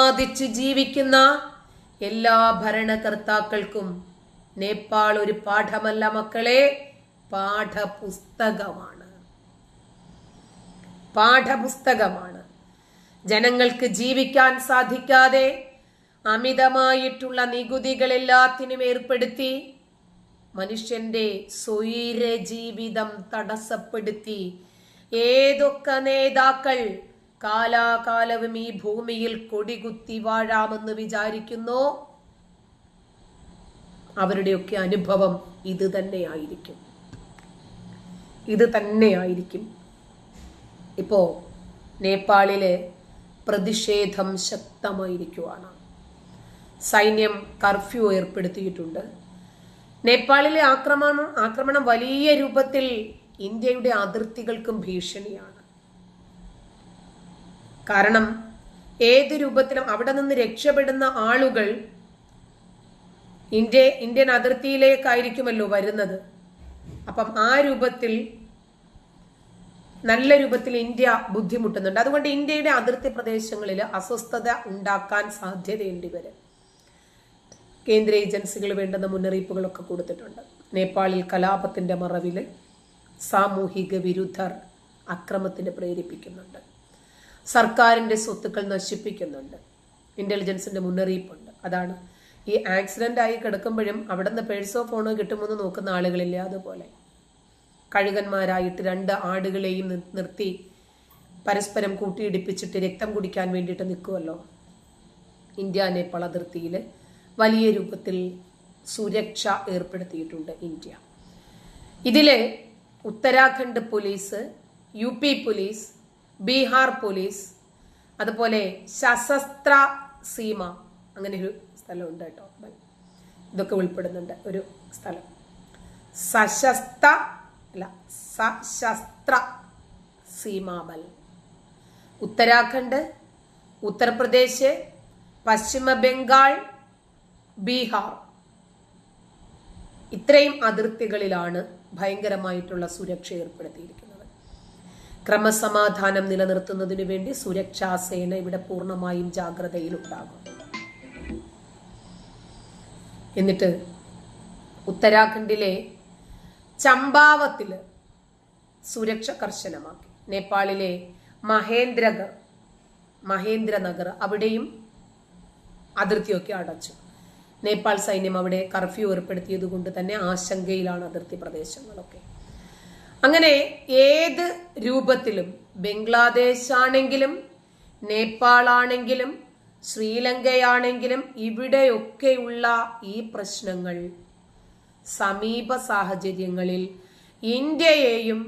സാധിച്ച് ജീവിക്കുന്ന എല്ലാ ഭരണകർത്താക്കൾക്കും നേപ്പാൾ ഒരു പാഠമല്ല മക്കളെ പാഠപുസ്തകമാണ്. പാഠപുസ്തകമാണ്. ജനങ്ങൾക്ക് ജീവിക്കാൻ സാധിക്കാതെ അമിതമായിട്ടുള്ള നികുതികൾ എല്ലാത്തിനും ഏർപ്പെടുത്തി മനുഷ്യന്റെ സ്വൈര ജീവിതം തടസ്സപ്പെടുത്തി. ഏതൊക്കെ നേതാക്കൾ കാലാകാലവും ഈ ഭൂമിയിൽ കൊടികുത്തി വാഴാമെന്ന് വിചാരിക്കുന്നു. അവരുടെയൊക്കെ അനുഭവം ഇത് തന്നെയായിരിക്കും. ഇത് തന്നെയായിരിക്കും. ഇപ്പോ നേപ്പാളിലെ പ്രതിഷേധം ശക്തമായിരിക്കുവാണ്. സൈന്യം കർഫ്യൂ ഏർപ്പെടുത്തിയിട്ടുണ്ട്. നേപ്പാളിലെ ആക്രമണം ആക്രമണം വലിയ രൂപത്തിൽ ഇന്ത്യയുടെ അതിർത്തികൾക്കും ഭീഷണിയാണ്. കാരണം ഏത് രൂപത്തിലും അവിടെ നിന്ന് രക്ഷപ്പെടുന്ന ആളുകൾ ഇന്ത്യ ഇന്ത്യൻ അതിർത്തിയിലേക്കായിരിക്കുമല്ലോ വരുന്നത്. അപ്പം ആ രൂപത്തിൽ നല്ല രൂപത്തിൽ ഇന്ത്യ ബുദ്ധിമുട്ടുന്നുണ്ട്. അതുകൊണ്ട് ഇന്ത്യയുടെ അതിർത്തി പ്രദേശങ്ങളിൽ അസ്വസ്ഥത ഉണ്ടാക്കാൻ സാധ്യതയുണ്ട് ഇവർ. കേന്ദ്ര ഏജൻസികൾ വേണ്ടുന്ന മുന്നറിയിപ്പുകളൊക്കെ കൊടുത്തിട്ടുണ്ട്. നേപ്പാളിൽ കലാപത്തിന്റെ മറവിൽ സാമൂഹിക വിരുദ്ധർ അക്രമത്തിന് പ്രേരിപ്പിക്കുന്നുണ്ട്. സർക്കാരിന്റെ സ്വത്തുക്കൾ നശിപ്പിക്കുന്നുണ്ട്. ഇന്റലിജൻസിന്റെ മുന്നറിയിപ്പുണ്ട്. അതാണ് ഈ ആക്സിഡന്റ് ആയി കിടക്കുമ്പോഴും അവിടെ നിന്ന് പേഴ്സോ ഫോണോ കിട്ടുമെന്ന് നോക്കുന്ന ആളുകളില്ല അതുപോലെ. കഴുകന്മാരായിട്ട് രണ്ട് ആടുകളെയും നിർത്തി പരസ്പരം കൂട്ടിയിടിപ്പിച്ചിട്ട് രക്തം കുടിക്കാൻ വേണ്ടിയിട്ട് നിൽക്കുമല്ലോ ഇന്ത്യ നേപ്പാൾ അതിർത്തിയിൽ വലിയ രൂപത്തിൽ സുരക്ഷ ഏർപ്പെടുത്തിയിട്ടുണ്ട് ഇന്ത്യ. ഇതിലെ Uttarakhand police U P police Bihar police അതുപോലെ സശസ്ത്ര സീമ അങ്ങനെ ഒരു സ്ഥലമുണ്ട് കേട്ടോ. ഇതൊക്കെ ഉൾപ്പെടുന്നുണ്ട് ഒരു സ്ഥലം. സശസ്ത്ര അല്ല സശസ്ത്ര സീമാബൽ. ഉത്തരാഖണ്ഡ് ഉത്തർപ്രദേശ് പശ്ചിമ ബംഗാൾ ബീഹാർ. ഇത്രയും അതിർത്തികളിലാണ് ഭയങ്കരമായിട്ടുള്ള സുരക്ഷ ഏർപ്പെടുത്തിയിരിക്കുന്നത്. ക്രമസമാധാനം നിലനിർത്തുന്നതിനു വേണ്ടി സുരക്ഷാ സേന ഇവിടെ പൂർണമായും ജാഗ്രതയിലുണ്ടാകും. എന്നിട്ട് ഉത്തരാഖണ്ഡിലെ ചമ്പാവത്തിൽ സുരക്ഷ കർശനമാക്കി. നേപ്പാളിലെ മഹേന്ദ്രഗർ മഹേന്ദ്രനഗർ അവിടെയും അതിർത്തിയൊക്കെ അടച്ചു. നേപ്പാൾ സൈന്യം അവിടെ കർഫ്യൂ ഏർപ്പെടുത്തിയത് കൊണ്ട് തന്നെ ആശങ്കയിലാണ് അതിർത്തി പ്രദേശങ്ങളൊക്കെ. അങ്ങനെ ഏത് രൂപത്തിലും ബംഗ്ലാദേശ് ആണെങ്കിലും നേപ്പാളാണെങ്കിലും ശ്രീലങ്കയാണെങ്കിലും ഇവിടെയൊക്കെയുള്ള ഈ പ്രശ്നങ്ങൾ സമീപ സാഹചര്യങ്ങളിൽ ഇന്ത്യയെയും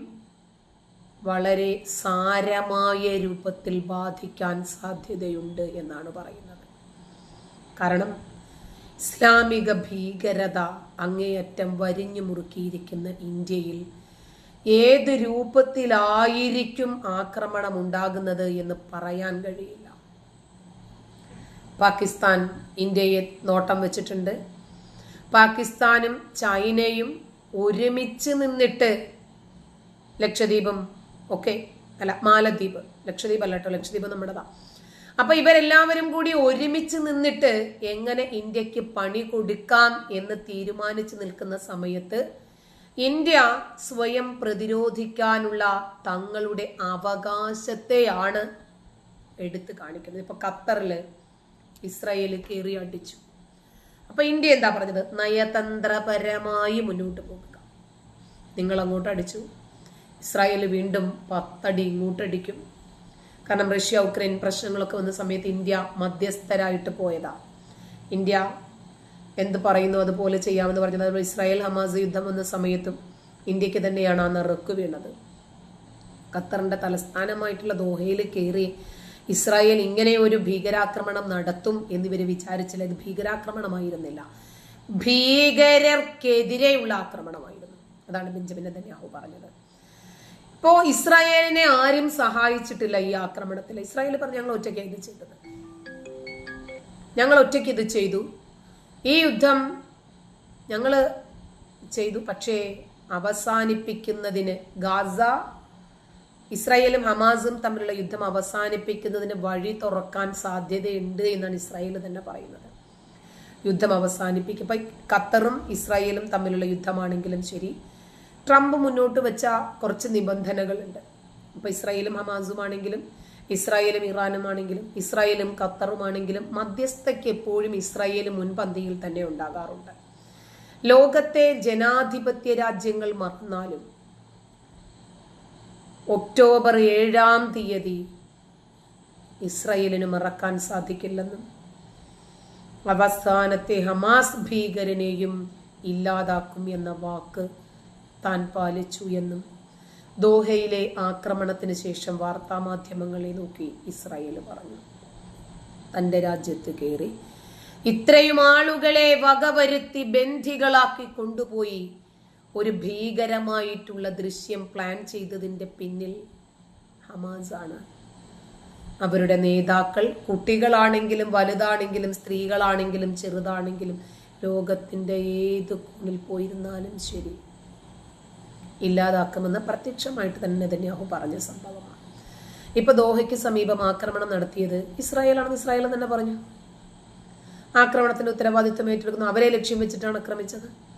വളരെ സാരമായ രൂപത്തിൽ ബാധിക്കാൻ സാധ്യതയുണ്ട് എന്നാണ് പറയുന്നത്. കാരണം ഇസ്ലാമിക ഭീകരത അങ്ങേയറ്റം വരിഞ്ഞു മുറുക്കിയിരിക്കുന്ന ഇന്ത്യയിൽ ഏത് രൂപത്തിലായിരിക്കും ആക്രമണം ഉണ്ടാകുന്നത് എന്ന് പറയാൻ കഴിയില്ല. പാകിസ്ഥാൻ ഇന്ത്യയെ നോട്ടം വെച്ചിട്ടുണ്ട്. പാകിസ്ഥാനും ചൈനയും ഒരുമിച്ച് നിന്നിട്ട് ലക്ഷദ്വീപും ഒക്കെ അല്ല മാലദ്വീപ്. ലക്ഷദ്വീപ് അല്ല കേട്ടോ ലക്ഷദ്വീപ് നമ്മുടെതാ. അപ്പൊ ഇവരെല്ലാവരും കൂടി ഒരുമിച്ച് നിന്നിട്ട് എങ്ങനെ ഇന്ത്യയ്ക്ക് പണി കൊടുക്കാം എന്ന് തീരുമാനിച്ചു നിൽക്കുന്ന സമയത്ത് ഇന്ത്യ സ്വയം പ്രതിരോധിക്കാനുള്ള തങ്ങളുടെ അവകാശത്തെയാണ് എടുത്തു കാണിക്കുന്നത്. ഇപ്പൊ ഖത്തറിൽ ഇസ്രായേൽ കയറി അടിച്ചു. അപ്പൊ ഇന്ത്യ എന്താ പറഞ്ഞത്? നയതന്ത്രപരമായി മുന്നോട്ട് പോകുക. നിങ്ങൾ അങ്ങോട്ട് അടിച്ചു. ഇസ്രായേൽ വീണ്ടും പത്തടി ഇങ്ങോട്ടടിക്കും. കാരണം റഷ്യ ഉക്രൈൻ പ്രശ്നങ്ങളൊക്കെ വന്ന സമയത്ത് ഇന്ത്യ മധ്യസ്ഥരായിട്ട് പോയതാ. ഇന്ത്യ എന്ത് പറയുന്നു അതുപോലെ ചെയ്യാമെന്ന് പറഞ്ഞത്. ഇസ്രായേൽ ഹമാസ് യുദ്ധം വന്ന സമയത്തും ഇന്ത്യയ്ക്ക് തന്നെയാണ് ആ നെറുക്ക് വീണത്. ഖത്തറിന്റെ തലസ്ഥാനമായിട്ടുള്ള ദോഹയിൽ കയറി ഇസ്രായേൽ ഇങ്ങനെ ഒരു ഭീകരാക്രമണം നടത്തും എന്നിവർ വിചാരിച്ചില്ല. ഇത് ഭീകരാക്രമണമായിരുന്നില്ല. ഭീകരർക്കെതിരെയുള്ള ആക്രമണമായിരുന്നു. അതാണ് ബെഞ്ചമിൻ നെതന്യാഹു പറഞ്ഞത്. ഇപ്പോ ഇസ്രായേലിനെ ആരും സഹായിച്ചിട്ടില്ല ഈ ആക്രമണത്തിൽ. ഇസ്രായേൽ പറഞ്ഞു ഞങ്ങൾ ഒറ്റയ്ക്ക് ഇത് ചെയ്തത്. ഞങ്ങൾ ഒറ്റയ്ക്ക് ഇത് ചെയ്തു. ഈ യുദ്ധം ഞങ്ങൾ ചെയ്തു. പക്ഷേ അവസാനിപ്പിക്കുന്നതിന് ഗാസ ഇസ്രായേലും ഹമാസും തമ്മിലുള്ള യുദ്ധം അവസാനിപ്പിക്കുന്നതിന് വഴി തുറക്കാൻ സാധ്യതയുണ്ട് എന്നാണ് ഇസ്രായേൽ തന്നെ പറയുന്നത്. യുദ്ധം അവസാനിപ്പിക്കും ഇപ്പം ഖത്തറും ഇസ്രായേലും തമ്മിലുള്ള യുദ്ധമാണെങ്കിലും ശരി ട്രംപ് മുന്നോട്ട് വെച്ച കുറച്ച് നിബന്ധനകളുണ്ട് ഇപ്പം ഇസ്രായേലും ഹമാസുമാണെങ്കിലും ഇസ്രായേലും ഇറാനുമാണെങ്കിലും ഇസ്രായേലും ഖത്തറുമാണെങ്കിലും മധ്യസ്ഥയ്ക്ക് എപ്പോഴും ഇസ്രായേൽ മുൻപന്തിയിൽ തന്നെ ഉണ്ടാകാറുണ്ട്. ലോകത്തെ ജനാധിപത്യ രാജ്യങ്ങൾ മറന്നാലും ഒക്ടോബർ ഏഴാം തീയതി ഇസ്രായേലിന് മറക്കാൻ സാധിക്കില്ലെന്നും അവസാനത്തെ ഹമാസ് ഭീകരനെയും ഇല്ലാതാക്കും എന്ന വാക്ക് താൻ പാലിച്ചു എന്നും ദോഹയിലെ ആക്രമണത്തിന് ശേഷം വാർത്താമാധ്യമങ്ങളെ നോക്കി ഇസ്രായേൽ പറഞ്ഞു. തന്റെ രാജ്യത്ത് കയറി ഇത്രയും ആളുകളെ വകവരുത്തി ബന്ധികളാക്കി കൊണ്ടുപോയി. ഒരു ഭീകരമായിട്ടുള്ള ദൃശ്യം പ്ലാൻ ചെയ്തതിന്റെ പിന്നിൽ ഹമാസ് ആണ് അവരുടെ നേതാക്കൾ കുട്ടികളാണെങ്കിലും വലുതാണെങ്കിലും സ്ത്രീകളാണെങ്കിലും ചെറുതാണെങ്കിലും ലോകത്തിന്റെ ഏത് കോണിൽ പോയിരുന്നാലും ശരി. ഇല്ലാതാക്കുമെന്ന് പ്രത്യക്ഷമായിട്ട് തന്നെ നെതന്യാഹു പറഞ്ഞ സംഭവമാണ്. ഇപ്പൊ ദോഹയ്ക്ക് സമീപം ആക്രമണം നടത്തിയത് ഇസ്രായേലാണെന്ന് ഇസ്രായേൽ തന്നെ പറഞ്ഞു. ആക്രമണത്തിന്റെ ഉത്തരവാദിത്വം ഏറ്റെടുക്കുന്നു. അവരെ ലക്ഷ്യം വെച്ചിട്ടാണ് ആക്രമിച്ചത്.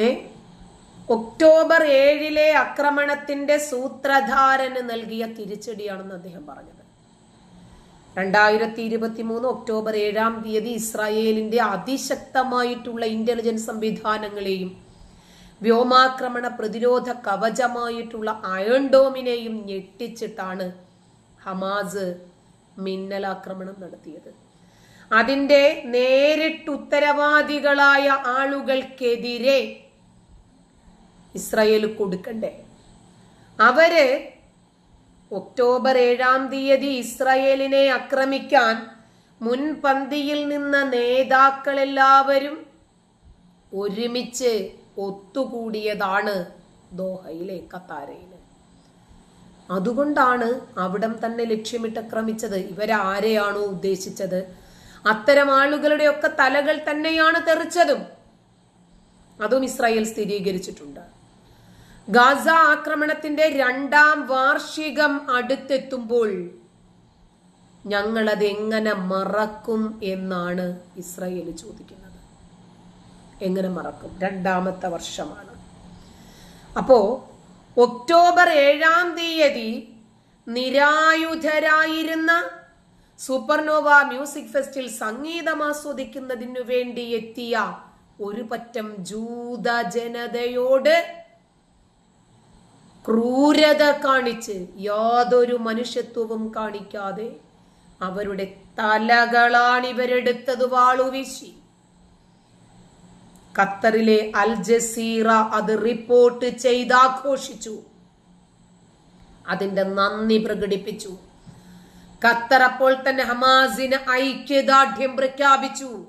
ഏ? ഒക്ടോബർ ഏഴിലെ ആക്രമണത്തിന്റെ സൂത്രധാരന് നൽകിയ തിരിച്ചടിയാണെന്ന് അദ്ദേഹം പറഞ്ഞത്. രണ്ടായിരത്തി ഇരുപത്തി മൂന്ന് ഒക്ടോബർ ഏഴാം തീയതി ഇസ്രായേലിന്റെ അതിശക്തമായിട്ടുള്ള ഇന്റലിജൻസ് സംവിധാനങ്ങളെയും വ്യോമാക്രമണ പ്രതിരോധ കവചമായിട്ടുള്ള അയൺ ഡോമിനെയും ഞെട്ടിച്ചിട്ടാണ് ഹമാസ് മിന്നലാക്രമണം നടത്തിയത്. അതിന്റെ നേരിട്ടുത്തരവാദികളായ ആളുകൾക്കെതിരെ ഇസ്രയേൽ കൊടുക്കണ്ടേ? അവർ ഒക്ടോബർ ഏഴാം തീയതി ഇസ്രയേലിനെ ആക്രമിക്കാൻ മുൻപന്തിയിൽ നിന്ന നേതാക്കളെല്ലാവരും ഒരുമിച്ച് ഒത്തുകൂടിയതാണ് ദോഹയിലെ കത്താരയിൽ അതുകൊണ്ടാണ് അവിടം തന്നെ ലക്ഷ്യമിട്ട് ക്രമിച്ചത്. ഇവരാരെയാണോ ഉദ്ദേശിച്ചത്? അത്തരം ആളുകളുടെ ഒക്കെ തലകൾ തന്നെയാണ് തെറിച്ചതും. അതും ഇസ്രായേൽ സ്ഥിരീകരിച്ചിട്ടുണ്ട്. ഗാസ ആക്രമണത്തിന്റെ രണ്ടാം വാർഷികം അടുത്തെത്തുമ്പോൾ ഞങ്ങളതെങ്ങനെ മറക്കും എന്നാണ് ഇസ്രായേൽ ചോദിക്കുന്നത്. എങ്ങനെ മറക്കും? രണ്ടാമത്തെ വർഷമാണ്. അപ്പോ ഒക്ടോബർ ഏഴാം തീയതി നിരായുധരായിരുന്ന സൂപ്പർനോവ മ്യൂസിക് ഫെസ്റ്റിൽ സംഗീതം ആസ്വദിക്കുന്നതിനു വേണ്ടി എത്തിയ ഒരു പറ്റം ജൂത ജനതയോട് ക്രൂരത കാണിച്ച് യാതൊരു മനുഷ്യത്വവും കാണിക്കാതെ അവരുടെ തലകളാണ് ഇവരെടുത്തത് വാളുവീശി. ഖത്തറിലെ അൽ ജസീറ അത് റിപ്പോർട്ട് ചെയ്താഘോഷിച്ചു അതിന്റെ നന്ദി പ്രകടിപ്പിച്ചു. ഖത്തർ അപ്പോൾ തന്നെ ഹമാസിന് ഐക്യദാർഢ്യം പ്രഖ്യാപിച്ചു.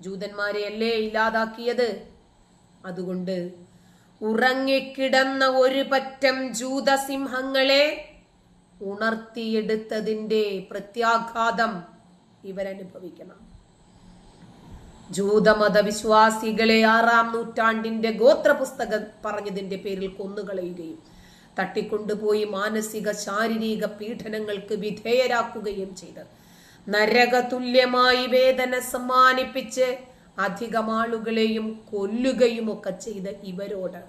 ജൂതന്മാരെ അല്ലേ ഇല്ലാതാക്കിയത്? അതുകൊണ്ട് ഉറങ്ങിക്കിടന്ന ഒരു പറ്റം ജൂതസിംഹങ്ങളെ ഉണർത്തിയെടുത്തതിന്റെ പ്രത്യാഘാതം ഇവരനുഭവിക്കണം. ജൂതമത വിശ്വാസികളെ ആറാം നൂറ്റാണ്ടിന്റെ ഗോത്രപുസ്തകം പറഞ്ഞതിന്റെ പേരിൽ കൊന്നുകളയുകയും തട്ടിക്കൊണ്ടുപോയി മാനസിക ശാരീരിക പീഡനങ്ങൾക്ക് വിധേയരാക്കുകയും ചെയ്ത്. നരകതുല്യമായി വേദന സമ്മാനിപ്പിച്ച് അധികം ആളുകളെയും കൊല്ലുകയും ഒക്കെ ചെയ്ത ഇവരോട്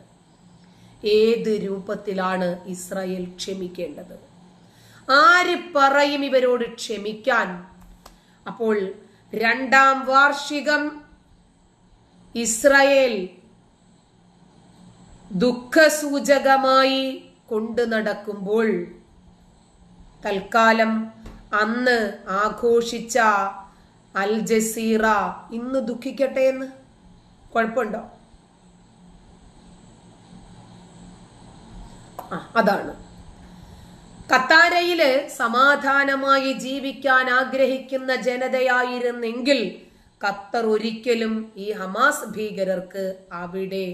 ഏത് രൂപത്തിലാണ് ഇസ്രായേൽ ക്ഷമിക്കേണ്ടത്? ആര് പറയും ഇവരോട് ക്ഷമിക്കാൻ? അപ്പോൾ രണ്ടാം വാർഷികം ഇസ്രായേൽ ദുഃഖസൂചകമായി കൊണ്ടു നടക്കുമ്പോൾ തൽക്കാലം അന്ന് ആഘോഷിച്ച അൽ ജസീറ ഇന്ന് ദുഃഖിക്കട്ടെ എന്ന് കുഴപ്പമുണ്ടോ? ആ അതാണ്. കത്താരയിൽ സമാധാനമായി ജീവിക്കാൻ ആഗ്രഹിക്കുന്ന ജനതയായിരുന്നെങ്കിൽ ഖത്തർ ഒരിക്കലും ഈ ഹമാസ് ഭീകരർക്ക് അവിടെ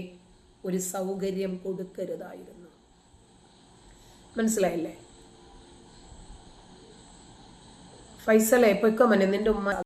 ഒരു സൗകര്യം കൊടുക്കരുതായിരുന്നു. മനസ്സിലായില്ലേ? ഫൈസലെ പൊയ്ക്കോ മനെ നിന്റെ ഉമ്മ